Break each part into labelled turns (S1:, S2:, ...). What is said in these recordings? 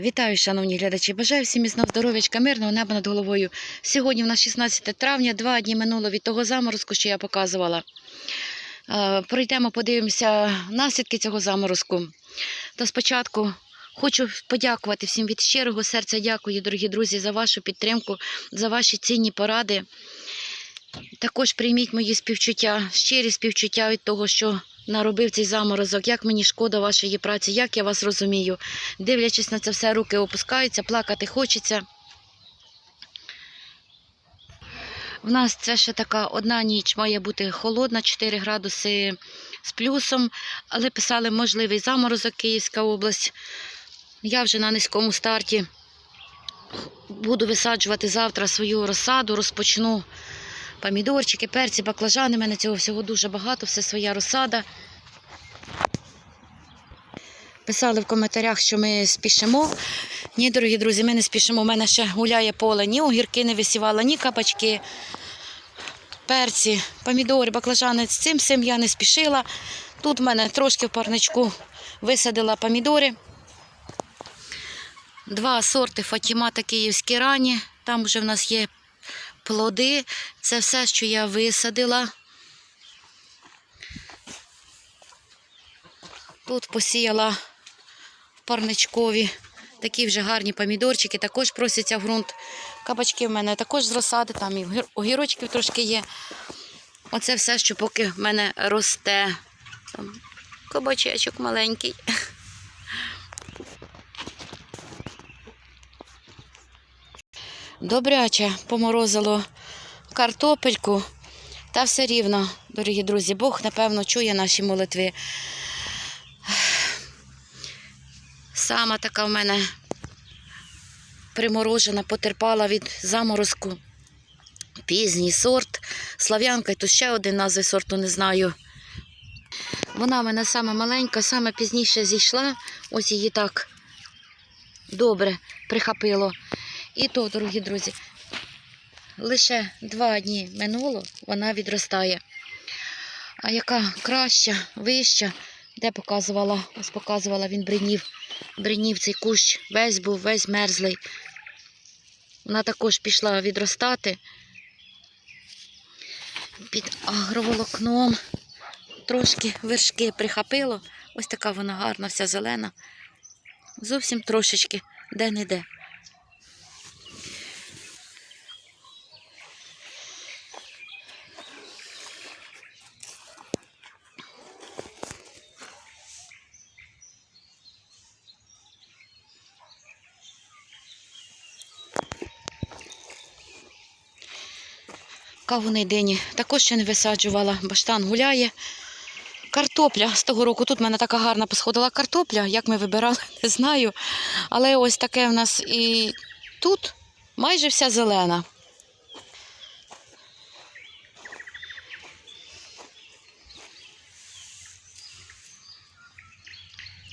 S1: Вітаю, шановні глядачі. Бажаю всім міцного здоров'ячка, мирного неба над головою. Сьогодні в нас 16 травня, два дні минуло від того заморозку, що я показувала. Е, Пройдемо, подивимося наслідки цього заморозку. Та спочатку хочу подякувати всім від щирого серця. Дякую, дорогі друзі, за вашу підтримку, за ваші цінні поради. Також прийміть мої співчуття, щирі співчуття від того, що наробив цей заморозок, як мені шкода вашої праці, як я вас розумію. Дивлячись на це все, руки опускаються, плакати хочеться. В нас це ще така одна ніч має бути холодна, 4 градуси з плюсом, але писали можливий заморозок Київська область. Я вже на низькому старті буду висаджувати завтра свою розсаду, розпочну помідорчики, перці, баклажани. У мене цього всього дуже багато, все своя розсада. Писали в коментарях, що ми спішимо. Ні, дорогі друзі, ми не спішимо. У мене ще гуляє поле, ні огірки не висівала, ні кабачки, перці, помідори, баклажани. З цим всім я не спішила. Тут в мене трошки в парничку висадила помідори. Два сорти Фатіма та Київські рані. Там вже в нас є плоди. Це все, що я висадила. Тут посіяла парничкові такі вже гарні помідорчики, також просяться в ґрунт. Кабачки в мене також з розсади, там і огірочків трошки є. Оце все, що поки в мене росте. Там кабачечок маленький. Добряче поморозило картопельку. Та все рівно, дорогі друзі, Бог, напевно, чує наші молитви. Сама така в мене приморожена, потерпала від заморозку. Пізній сорт. Слав'янка, і тут ще один назви сорту не знаю. Вона в мене сама маленька, саме пізніше зійшла. Ось її так добре прихапило. І то, дорогі друзі, лише два дні минуло, вона відростає. А яка краща, вища, де показувала, ось показувала він бринів, бринів цей кущ, весь був, весь мерзлий. Вона також пішла відростати під агроволокном. Трошки вершки прихапило. Ось така вона гарна, вся зелена. Зовсім трошечки, де-не-де. Кавуни дині також ще не висаджувала, баштан гуляє. Картопля з того року. Тут в мене така гарна посходила картопля. Як ми вибирали, не знаю. Але ось таке в нас і тут майже вся зелена.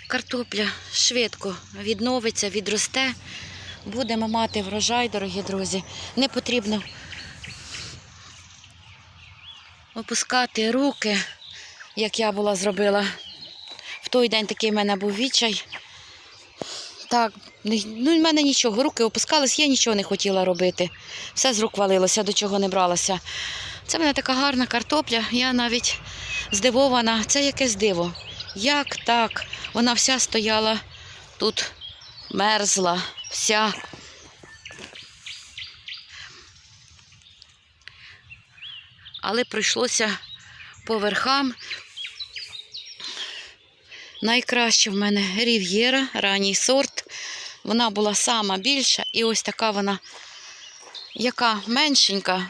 S1: Картопля швидко відновиться, відросте. Будемо мати врожай, дорогі друзі. Не потрібно опускати руки, як я була зробила. В той день такий в мене був відчай. Так, ну в мене нічого, руки опускались, я нічого не хотіла робити. Все з рук валилося, до чого не бралася. Це в мене така гарна картопля, я навіть здивована. Це якесь диво. Як так? Вона вся стояла тут, мерзла, вся. Але прийшлося по верхам. Найкраще в мене рів'єра, ранній сорт. Вона була сама більша, і ось така вона, яка меншенька,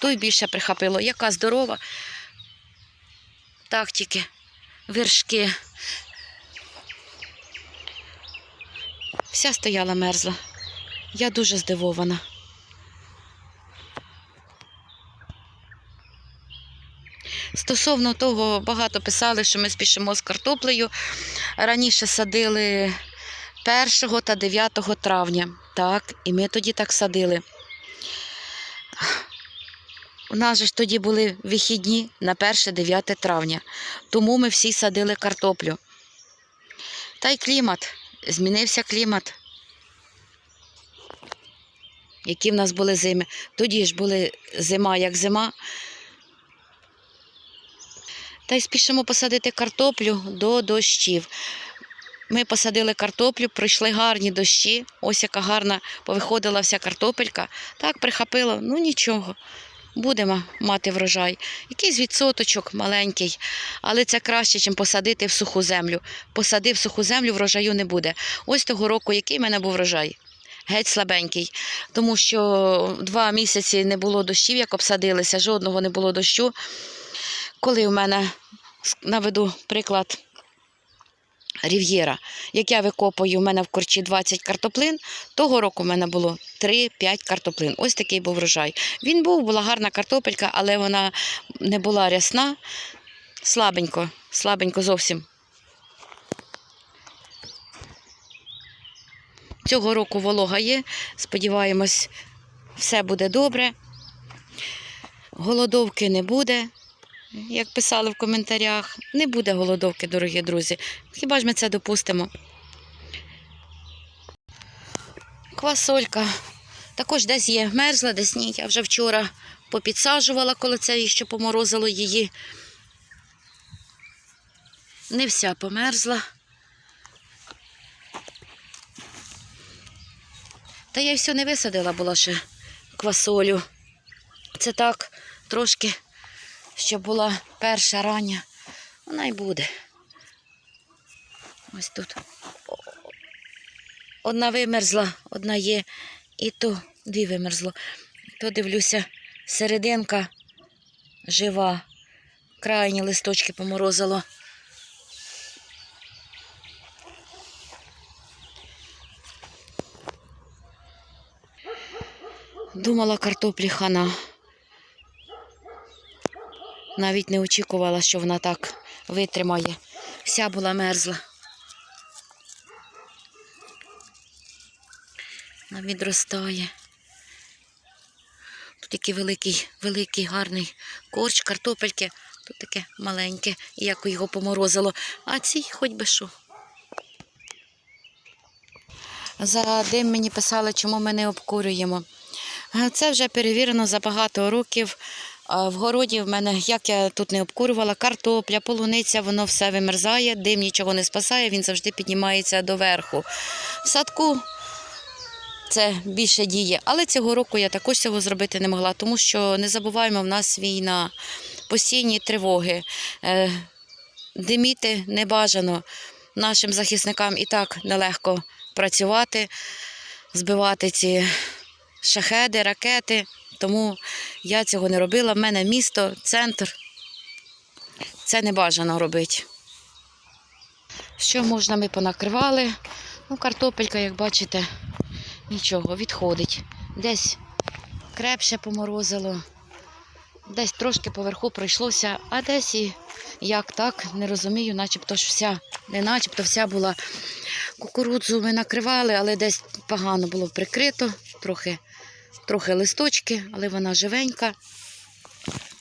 S1: то й більше прихапило. Яка здорова. Так тільки вершки. Вся стояла мерзла. Я дуже здивована. Стосовно того, багато писали, що ми спішимо з картоплею. Раніше садили 1 та 9 травня. Так, і ми тоді так садили. У нас же ж тоді були вихідні на 1-9 травня, тому ми всі садили картоплю. Та й клімат, змінився клімат. які в нас були зими. Тоді ж були зима як зима. Та й спішимо посадити картоплю до дощів. Ми посадили картоплю, пройшли гарні дощі. Ось яка гарна повиходила вся картопелька. Так прихапило, ну нічого. Будемо мати врожай. Якийсь відсоточок маленький, але це краще, ніж посадити в суху землю. Посадив суху землю, врожаю не буде. Ось того року, який в мене був врожай? Геть слабенький, тому що два місяці не було дощів, як обсадилися, жодного не було дощу. Коли в мене наведу приклад Рів'єра, як я викопую, в мене в корчі 20 картоплин, того року в мене було 3-5 картоплин. Ось такий був врожай. Він був, була гарна картопелька, але вона не була рясна, слабенько, слабенько зовсім. Цього року волога є. Сподіваємось, все буде добре. Голодовки не буде, як писали в коментарях. Не буде голодовки, дорогі друзі. Хіба ж ми це допустимо? Квасолька. Також десь є мерзла, десь ні. Я вже вчора попідсаджувала, коли це ще поморозило її. Не вся померзла. Та я й все не висадила була ще квасолю. Це так трошки, щоб була перша рання. Вона й буде. Ось тут. Одна вимерзла, одна є, і то дві вимерзло. То дивлюся, серединка жива, крайні листочки поморозило. Думала картоплі хана. Навіть не очікувала, що вона так витримає. Вся була мерзла. Вона відростає. Тут такий великий, великий, гарний корч, картопельки. Тут таке маленьке, як його поморозило. А ці хоч би що. За дим мені писали, чому ми не обкурюємо. Це вже перевірено за багато років. В городі в мене, як я тут не обкурювала, картопля, полуниця, воно все вимерзає, дим нічого не спасає, він завжди піднімається доверху. В садку це більше діє. Але цього року я також цього зробити не могла, тому що не забуваємо, в нас війна, постійні тривоги. Е, Диміти не бажано. Нашим захисникам і так нелегко працювати, збивати ці шахеди, ракети. Тому я цього не робила. В мене місто, центр. Це не бажано робити. Що можна, ми понакривали. Ну, картопелька, як бачите, нічого, відходить. Десь крепше поморозило, десь трошки поверху пройшлося, а десь і як так, не розумію, начебто ж вся, не начебто вся була. Кукурудзу ми накривали, але десь погано було прикрито, трохи, трохи листочки, але вона живенька.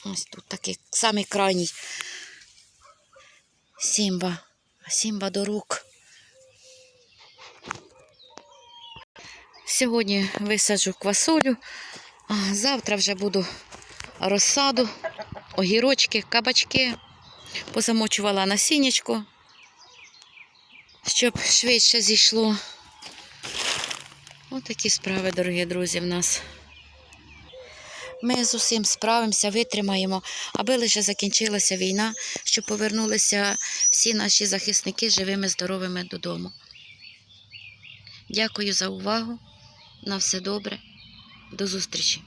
S1: Ось тут такий самий крайній Сімба. Сімба до рук. Сьогодні висаджу квасолю, а завтра вже буду розсаду, огірочки, кабачки. Позамочувала насіннячко, щоб швидше зійшло. Ось такі справи, дорогі друзі, в нас. Ми з усім справимося, витримаємо, аби лише закінчилася війна, щоб повернулися всі наші захисники живими, здоровими додому. Дякую за увагу. На все добре. До зустрічі!